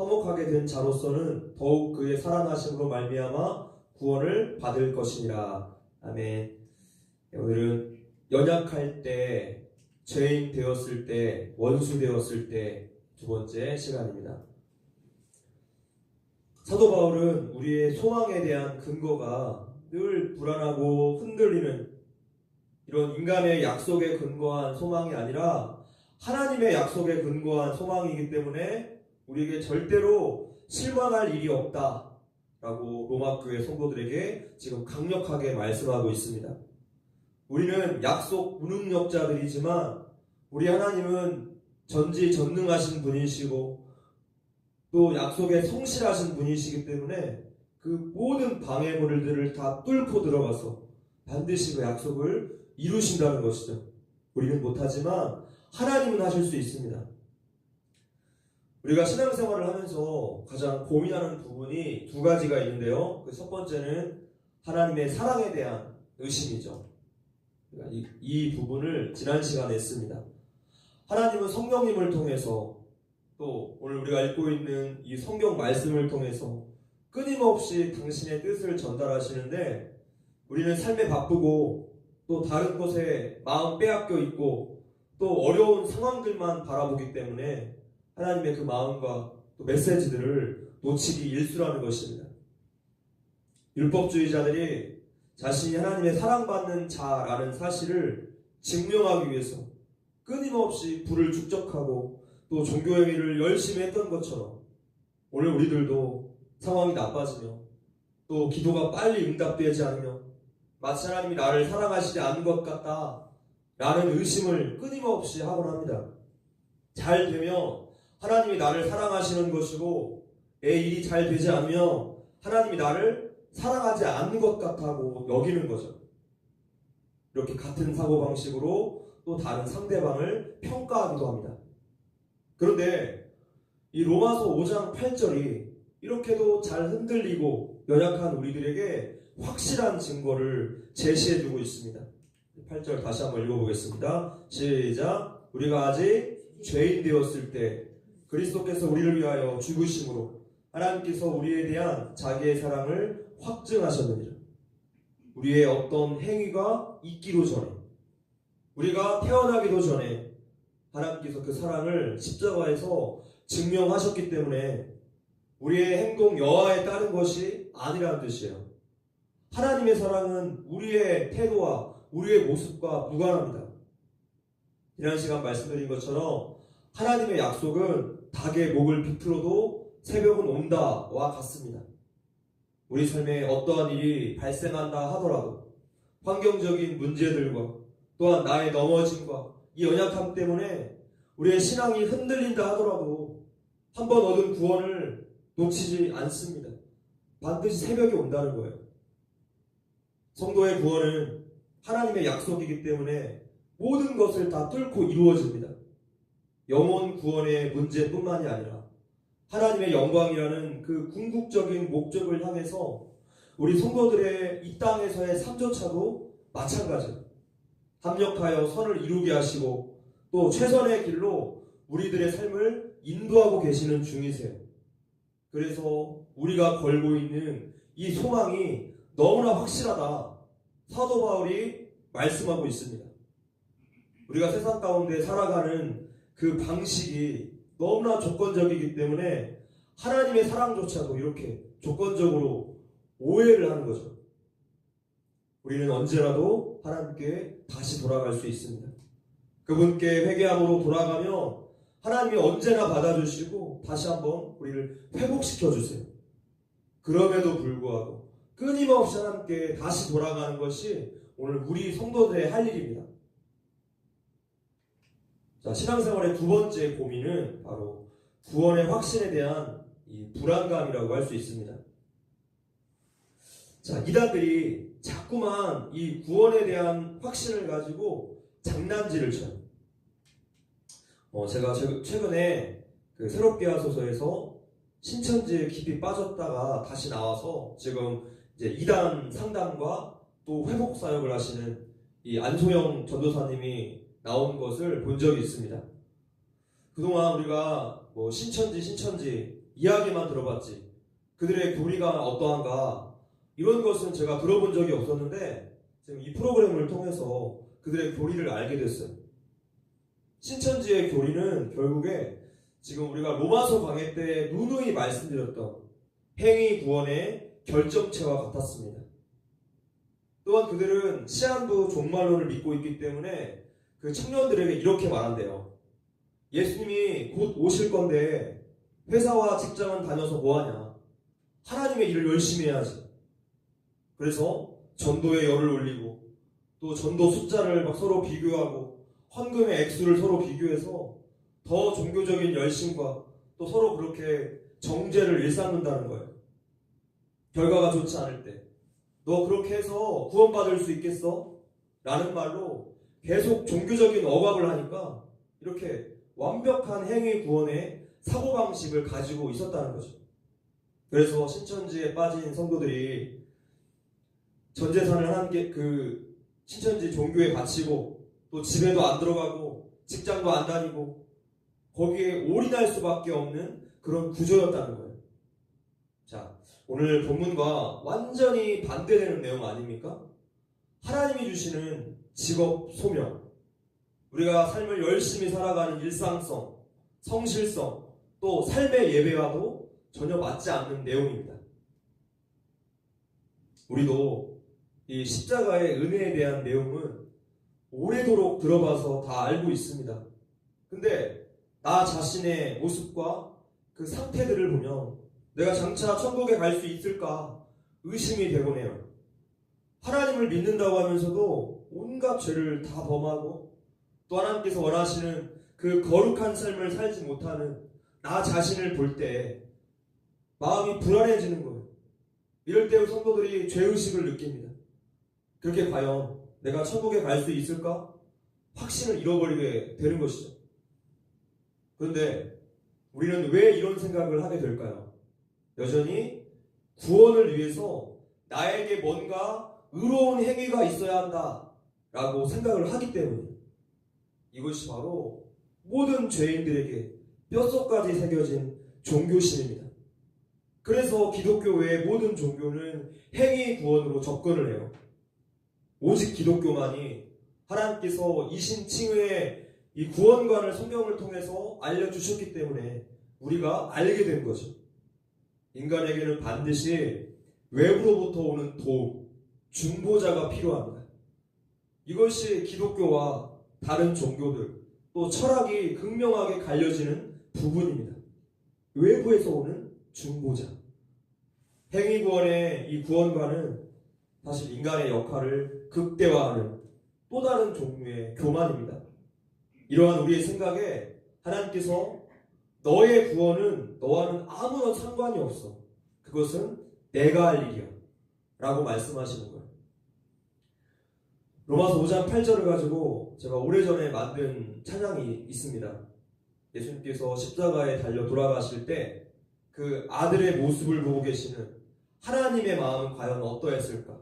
화목하게 된 자로서는 더욱 그의 살아나심으로 말미암아 구원을 받을 것이니라. 아멘. 네, 오늘은 연약할 때, 죄인 되었을 때, 원수 되었을 때 두 번째 시간입니다. 사도 바울은 우리의 소망에 대한 근거가 늘 불안하고 흔들리는 이런 인간의 약속에 근거한 소망이 아니라 하나님의 약속에 근거한 소망이기 때문에 우리에게 절대로 실망할 일이 없다. 라고 로마 교회 성도들에게 지금 강력하게 말씀하고 있습니다. 우리는 약속 무능력자들이지만 우리 하나님은 전지 전능하신 분이시고 또 약속에 성실하신 분이시기 때문에 그 모든 방해물들을 다 뚫고 들어가서 반드시 그 약속을 이루신다는 것이죠. 우리는 못하지만 하나님은 하실 수 있습니다. 우리가 신앙생활을 하면서 가장 고민하는 부분이 두 가지가 있는데요. 그 첫 번째는 하나님의 사랑에 대한 의심이죠. 그러니까 이, 이 부분을 지난 시간에 했습니다. 하나님은 성령님을 통해서 또 오늘 우리가 읽고 있는 이 성경 말씀을 통해서 끊임없이 당신의 뜻을 전달하시는데 우리는 삶에 바쁘고 또 다른 곳에 마음 빼앗겨 있고 또 어려운 상황들만 바라보기 때문에 하나님의 그 마음과 또 메시지들을 놓치기 일수라는 것입니다. 율법주의자들이 자신이 하나님의 사랑받는 자라는 사실을 증명하기 위해서 끊임없이 불을 축적하고 또 종교행위를 열심히 했던 것처럼 오늘 우리들도 상황이 나빠지며 또 기도가 빨리 응답되지 않으며 마치 하나님이 나를 사랑하시지 않은 것 같다 라는 의심을 끊임없이 하곤 합니다. 잘 되면 하나님이 나를 사랑하시는 것이고 내 일이 잘 되지 않으면 하나님이 나를 사랑하지 않는 것 같다고 여기는 거죠. 이렇게 같은 사고방식으로 또 다른 상대방을 평가하기도 합니다. 그런데 이 로마서 5장 8절이 이렇게도 잘 흔들리고 연약한 우리들에게 확실한 증거를 제시해주고 있습니다. 8절 다시 한번 읽어보겠습니다. 시작. 우리가 아직 죄인 되었을 때 그리스도께서 우리를 위하여 죽으심으로 하나님께서 우리에 대한 자기의 사랑을 확증하셨느니라. 우리의 어떤 행위가 있기도 전에 우리가 태어나기도 전에 하나님께서 그 사랑을 십자가에서 증명하셨기 때문에 우리의 행동 여하에 따른 것이 아니라는 뜻이에요. 하나님의 사랑은 우리의 태도와 우리의 모습과 무관합니다. 지난 시간 말씀드린 것처럼 하나님의 약속은 닭의 목을 비틀어도 새벽은 온다와 같습니다. 우리 삶에 어떠한 일이 발생한다 하더라도 환경적인 문제들과 또한 나의 넘어짐과 이 연약함 때문에 우리의 신앙이 흔들린다 하더라도 한 번 얻은 구원을 놓치지 않습니다. 반드시 새벽이 온다는 거예요. 성도의 구원은 하나님의 약속이기 때문에 모든 것을 다 뚫고 이루어집니다. 영혼 구원의 문제뿐만이 아니라 하나님의 영광이라는 그 궁극적인 목적을 향해서 우리 성도들의 이 땅에서의 삶조차도 마찬가지입니다. 합력하여 선을 이루게 하시고 또 최선의 길로 우리들의 삶을 인도하고 계시는 중이세요. 그래서 우리가 걸고 있는 이 소망이 너무나 확실하다. 사도 바울이 말씀하고 있습니다. 우리가 세상 가운데 살아가는 그 방식이 너무나 조건적이기 때문에 하나님의 사랑조차도 이렇게 조건적으로 오해를 하는 거죠. 우리는 언제라도 하나님께 다시 돌아갈 수 있습니다. 그분께 회개함으로 돌아가면 하나님이 언제나 받아주시고 다시 한번 우리를 회복시켜 주세요. 그럼에도 불구하고 끊임없이 하나님께 다시 돌아가는 것이 오늘 우리 성도들의 할 일입니다. 자, 신앙생활의 두 번째 고민은 바로 구원의 확신에 대한 이 불안감이라고 할 수 있습니다. 자, 이단들이 자꾸만 이 구원에 대한 확신을 가지고 장난질을 쳐요. 어, 제가 최- 최근에 그 새롭게 하소서에서 신천지에 깊이 빠졌다가 다시 나와서 지금 이제 이단 상담과 또 회복 사역을 하시는 이 안소영 전도사님이 나온 것을 본 적이 있습니다. 그동안 우리가 뭐 신천지 신천지 이야기만 들어봤지 그들의 교리가 어떠한가 이런 것은 제가 들어본 적이 없었는데 지금 이 프로그램을 통해서 그들의 교리를 알게 됐어요. 신천지의 교리는 결국에 지금 우리가 로마서 강해 때 누누이 말씀드렸던 행위 구원의 결정체와 같았습니다. 또한 그들은 시한부 종말론을 믿고 있기 때문에 그 청년들에게 이렇게 말한대요. 예수님이 곧 오실 건데 회사와 직장은 다녀서 뭐하냐? 하나님의 일을 열심히 해야지. 그래서 전도에 열을 올리고 또 전도 숫자를 막 서로 비교하고 헌금의 액수를 서로 비교해서 더 종교적인 열심과 또 서로 그렇게 정죄를 일삼는다는 거예요. 결과가 좋지 않을 때. 너 그렇게 해서 구원받을 수 있겠어? 라는 말로 계속 종교적인 억압을 하니까 이렇게 완벽한 행위 구원의 사고방식을 가지고 있었다는 거죠. 그래서 신천지에 빠진 성도들이 전 재산을 하나님께 그 신천지 종교에 바치고 또 집에도 안 들어가고 직장도 안 다니고 거기에 올인할 수밖에 없는 그런 구조였다는 거예요. 자, 오늘 본문과 완전히 반대되는 내용 아닙니까? 하나님이 주시는 직업 소명, 우리가 삶을 열심히 살아가는 일상성, 성실성, 또 삶의 예배와도 전혀 맞지 않는 내용입니다. 우리도 이 십자가의 은혜에 대한 내용은 오래도록 들어봐서 다 알고 있습니다. 근데 나 자신의 모습과 그 상태들을 보면 내가 장차 천국에 갈 수 있을까 의심이 되곤 해요. 하나님을 믿는다고 하면서도 온갖 죄를 다 범하고 또 하나님께서 원하시는 그 거룩한 삶을 살지 못하는 나 자신을 볼 때 마음이 불안해지는 거예요. 이럴 때 성도들이 죄의식을 느낍니다. 그렇게 과연 내가 천국에 갈 수 있을까? 확신을 잃어버리게 되는 것이죠. 그런데 우리는 왜 이런 생각을 하게 될까요? 여전히 구원을 위해서 나에게 뭔가 의로운 행위가 있어야 한다 라고 생각을 하기 때문에 이것이 바로 모든 죄인들에게 뼛속까지 새겨진 종교심입니다. 그래서 기독교 외의 모든 종교는 행위 구원으로 접근을 해요. 오직 기독교만이 하나님께서 이신칭의 이 구원관을 성경을 통해서 알려주셨기 때문에 우리가 알게 된 거죠. 인간에게는 반드시 외부로부터 오는 도움, 중보자가 필요합니다. 이것이 기독교와 다른 종교들, 또 철학이 극명하게 갈려지는 부분입니다. 외부에서 오는 중보자. 행위 구원의 이 구원관은 사실 인간의 역할을 극대화하는 또 다른 종류의 교만입니다. 이러한 우리의 생각에 하나님께서 너의 구원은 너와는 아무런 상관이 없어. 그것은 내가 할 일이야. 라고 말씀하시는 거예요. 로마서 5장 8절을 가지고 제가 오래전에 만든 찬양이 있습니다. 예수님께서 십자가에 달려 돌아가실 때 그 아들의 모습을 보고 계시는 하나님의 마음은 과연 어떠했을까?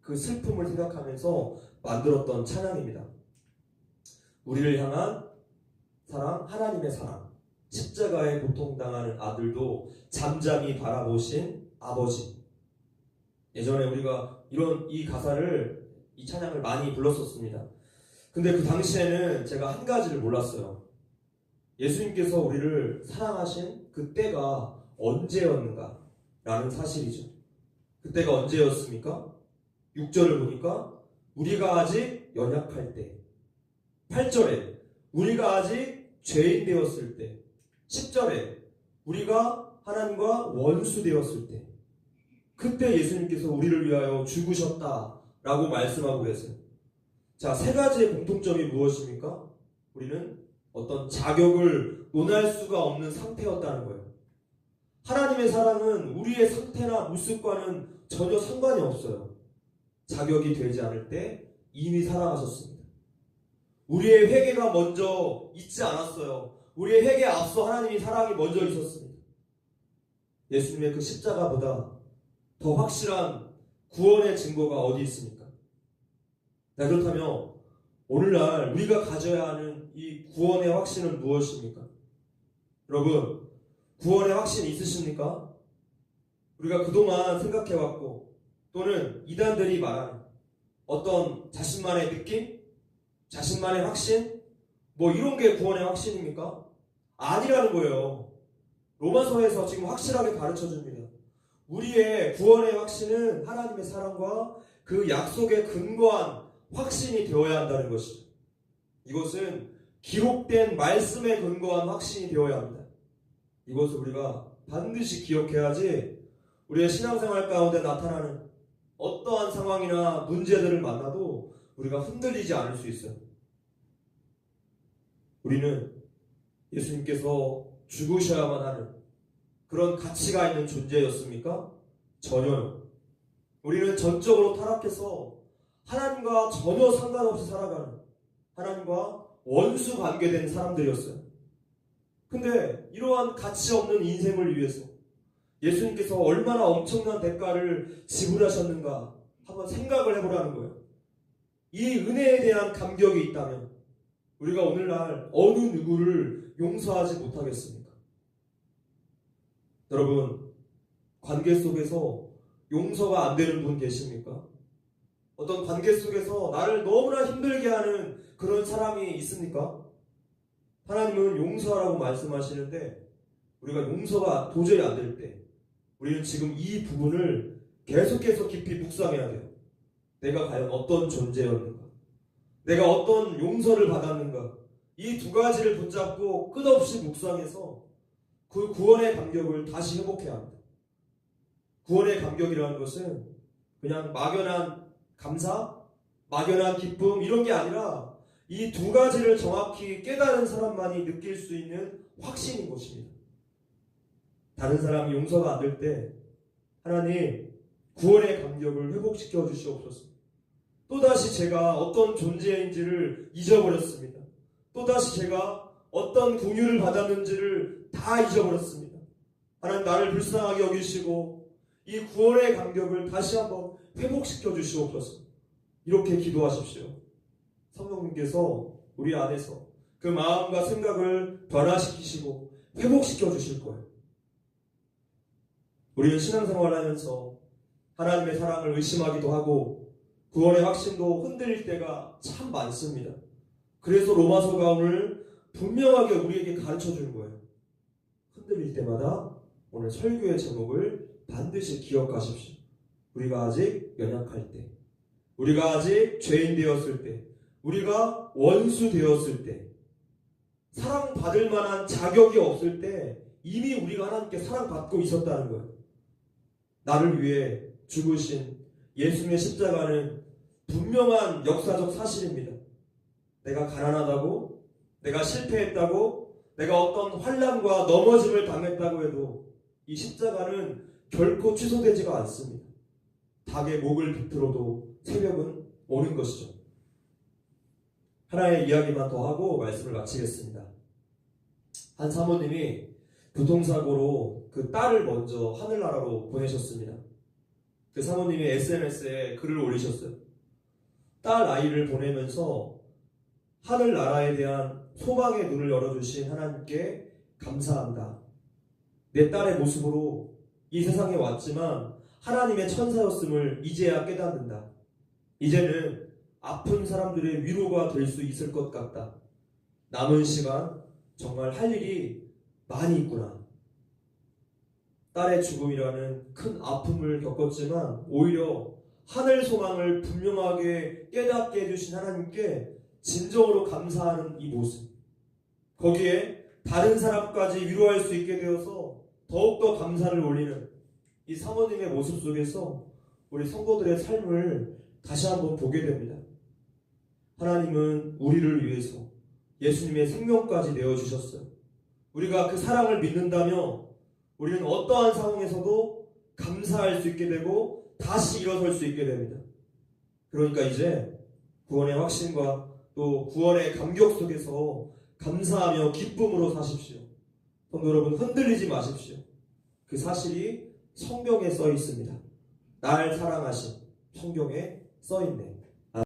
그 슬픔을 생각하면서 만들었던 찬양입니다. 우리를 향한 사랑, 하나님의 사랑, 십자가에 고통당하는 아들도 잠잠히 바라보신 아버지. 예전에 우리가 이런 이 가사를 이 찬양을 많이 불렀었습니다. 근데 그 당시에는 제가 한 가지를 몰랐어요. 예수님께서 우리를 사랑하신 그 때가 언제였는가? 라는 사실이죠. 그때가 언제였습니까? 6절을 보니까 우리가 아직 연약할 때 8절에 우리가 아직 죄인 되었을 때 10절에 우리가 하나님과 원수 되었을 때 그때 예수님께서 우리를 위하여 죽으셨다 라고 말씀하고 계세요. 자, 세 가지의 공통점이 무엇입니까? 우리는 어떤 자격을 논할 수가 없는 상태였다는 거예요. 하나님의 사랑은 우리의 상태나 모습과는 전혀 상관이 없어요. 자격이 되지 않을 때 이미 사랑하셨습니다. 우리의 회개가 먼저 있지 않았어요. 우리의 회개에 앞서 하나님이 사랑이 먼저 있었습니다. 예수님의 그 십자가보다 더 확실한 구원의 증거가 어디 있습니까? 자, 그렇다면 오늘날 우리가 가져야 하는 이 구원의 확신은 무엇입니까? 여러분, 구원의 확신 있으십니까? 우리가 그동안 생각해왔고 또는 이단들이 말하는 어떤 자신만의 느낌? 자신만의 확신? 뭐 이런 게 구원의 확신입니까? 아니라는 거예요. 로마서에서 지금 확실하게 가르쳐 줍니다. 우리의 구원의 확신은 하나님의 사랑과 그 약속에 근거한 확신이 되어야 한다는 것이죠. 이것은 기록된 말씀에 근거한 확신이 되어야 합니다. 이것을 우리가 반드시 기억해야지 우리의 신앙생활 가운데 나타나는 어떠한 상황이나 문제들을 만나도 우리가 흔들리지 않을 수 있어요. 우리는 예수님께서 죽으셔야만 하는 그런 가치가 있는 존재였습니까? 전혀요. 우리는 전적으로 타락해서 하나님과 전혀 상관없이 살아가는 하나님과 원수 관계된 사람들이었어요. 근데 이러한 가치 없는 인생을 위해서 예수님께서 얼마나 엄청난 대가를 지불하셨는가 한번 생각을 해보라는 거예요. 이 은혜에 대한 감격이 있다면 우리가 오늘날 어느 누구를 용서하지 못하겠습니까? 여러분, 관계 속에서 용서가 안 되는 분 계십니까? 어떤 관계 속에서 나를 너무나 힘들게 하는 그런 사람이 있습니까? 하나님은 용서하라고 말씀하시는데 우리가 용서가 도저히 안 될 때 우리는 지금 이 부분을 계속해서 깊이 묵상해야 돼요. 내가 과연 어떤 존재였는가? 내가 어떤 용서를 받았는가? 이 두 가지를 붙잡고 끝없이 묵상해서 그 구원의 감격을 다시 회복해야 합니다. 구원의 감격이라는 것은 그냥 막연한 감사, 막연한 기쁨 이런 게 아니라 이 두 가지를 정확히 깨달은 사람만이 느낄 수 있는 확신인 것입니다. 다른 사람이 용서가 안 될 때 하나님 구원의 감격을 회복시켜 주시옵소서. 또다시 제가 어떤 존재인지를 잊어버렸습니다. 또다시 제가 어떤 공유를 받았는지를 다 잊어버렸습니다. 하나님 나를 불쌍하게 여기시고 이 구원의 감격을 다시 한번 회복시켜 주시옵소서. 이렇게 기도하십시오. 성령님께서 우리 안에서 그 마음과 생각을 변화시키시고 회복시켜 주실 거예요. 우리는 신앙생활 하면서 하나님의 사랑을 의심하기도 하고 구원의 확신도 흔들릴 때가 참 많습니다. 그래서 로마서가 오늘 분명하게 우리에게 가르쳐 주는 거예요. 흔들릴 때마다 오늘 설교의 제목을 반드시 기억하십시오. 우리가 아직 연약할 때, 우리가 아직 죄인 되었을 때, 우리가 원수 되었을 때, 사랑받을 만한 자격이 없을 때 이미 우리가 하나님께 사랑받고 있었다는 거예요. 나를 위해 죽으신 예수님의 십자가는 분명한 역사적 사실입니다. 내가 가난하다고, 내가 실패했다고, 내가 어떤 환란과 넘어짐을 당했다고 해도 이 십자가는 결코 취소되지가 않습니다. 닭의 목을 비틀어도 새벽은 오는 것이죠. 하나의 이야기만 더 하고 말씀을 마치겠습니다. 한 사모님이 교통사고로 그 딸을 먼저 하늘나라로 보내셨습니다. 그 사모님이 SNS에 글을 올리셨어요. 딸 아이를 보내면서 하늘나라에 대한 소망의 눈을 열어주신 하나님께 감사한다. 내 딸의 모습으로 이 세상에 왔지만 하나님의 천사였음을 이제야 깨닫는다. 이제는 아픈 사람들의 위로가 될 수 있을 것 같다. 남은 시간 정말 할 일이 많이 있구나. 딸의 죽음이라는 큰 아픔을 겪었지만 오히려 하늘 소망을 분명하게 깨닫게 해주신 하나님께 진정으로 감사하는 이 모습. 거기에 다른 사람까지 위로할 수 있게 되어서 더욱더 감사를 올리는 이 사모님의 모습 속에서 우리 성도들의 삶을 다시 한번 보게 됩니다. 하나님은 우리를 위해서 예수님의 생명까지 내어주셨어요. 우리가 그 사랑을 믿는다면 우리는 어떠한 상황에서도 감사할 수 있게 되고 다시 일어설 수 있게 됩니다. 그러니까 이제 구원의 확신과 또 구원의 감격 속에서 감사하며 기쁨으로 사십시오. 성도 여러분 흔들리지 마십시오. 그 사실이 성경에 써 있습니다. 날 사랑하신 성경에 써 있네.